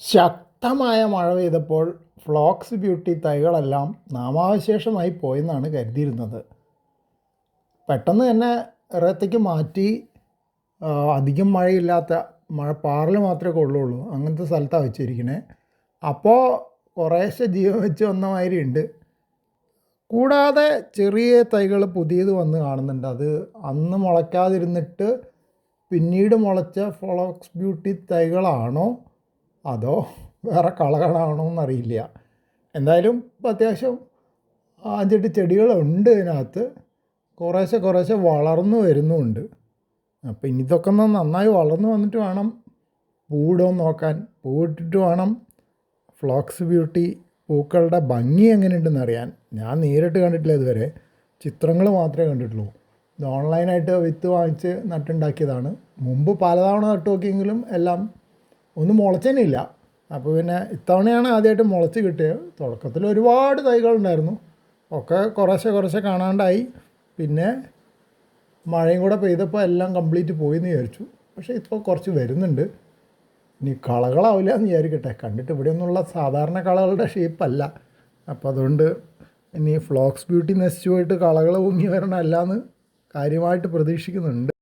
ശക്തമായ മഴ പെയ്തപ്പോൾ ഫ്ലോക്സ് ബ്യൂട്ടി തൈകളെല്ലാം നാമാവശേഷമായി പോയെന്നാണ് കരുതിയിരുന്നത്. പെട്ടെന്ന് തന്നെ ഇറത്തേക്ക് മാറ്റി അധികം മഴയില്ലാത്ത മഴ പാറൽ മാത്രമേ കൊള്ളുള്ളൂ. അങ്ങനത്തെ സ്ഥലത്താണ് വെച്ചിരിക്കണേ. അപ്പോൾ കുറേശ്ശെ ജീവൻ വെച്ച് വന്ന മാതിരി ഉണ്ട് കൂടാതെ ചെറിയ തൈകൾ പുതിയത് വന്ന് കാണുന്നുണ്ട്. അത് അന്ന് മുളയ്ക്കാതിരുന്നിട്ട് പിന്നീട് മുളച്ച ഫ്ലോക്സ് ബ്യൂട്ടി തൈകളാണോ അതോ വേറെ കളകളാണോ എന്നറിയില്ല എന്തായാലും അത്യാവശ്യം അഞ്ചെട്ട് ചെടികളുണ്ട് ഇതിനകത്ത്. കുറേശ്ശെ കുറേശ്ശെ വളർന്നു വരുന്നുമുണ്ട് അപ്പം ഇനി ഇതൊക്കെ ഒന്ന് നന്നായി വളർന്നു വന്നിട്ട് വേണം പൂവിടുമെന്ന് നോക്കാൻ. പൂവിട്ടിട്ട് വേണം ഫ്ലോക്സ് ബ്യൂട്ടി പൂക്കളുടെ ഭംഗി എങ്ങനെയുണ്ടെന്ന് അറിയാൻ. ഞാൻ നേരിട്ട് കണ്ടിട്ടില്ല ഇതുവരെ. ചിത്രങ്ങൾ മാത്രമേ കണ്ടിട്ടുള്ളൂ. ഇത് ഓൺലൈനായിട്ട് വിത്ത് വാങ്ങിച്ച് നട്ടുണ്ടാക്കിയതാണ്. മുമ്പ് പലതവണ നട്ടു നോക്കിയെങ്കിലും എല്ലാം ഒന്നും മുളച്ചേനില്ല അപ്പോൾ പിന്നെ ഇത്തവണയാണ് ആദ്യമായിട്ട് മുളച്ച് കിട്ടിയത്. തുടക്കത്തിൽ ഒരുപാട് തൈകൾ ഉണ്ടായിരുന്നു. ഒക്കെ കുറേശ്ശെ കുറേശ്ശെ കാണാണ്ടായി. പിന്നെ മഴയും കൂടെ പെയ്തപ്പോൾ എല്ലാം കംപ്ലീറ്റ് പോയി എന്ന് വിചാരിച്ചു. പക്ഷേ ഇപ്പോൾ കുറച്ച് വരുന്നുണ്ട്. ഇനി കളകളാവില്ല എന്ന് വിചാരിക്കട്ടെ. കണ്ടിട്ട് ഇവിടെ ഒന്നുള്ള സാധാരണ കളകളുടെ ഷേപ്പല്ല അപ്പോൾ അതുകൊണ്ട് ഇനി ഫ്ലോക്സ് ബ്യൂട്ടി നശിച്ചു പോയിട്ട് കളകൾ പൊങ്ങി വരണമല്ല എന്ന് കാര്യമായിട്ട് പ്രതീക്ഷിക്കുന്നുണ്ട്.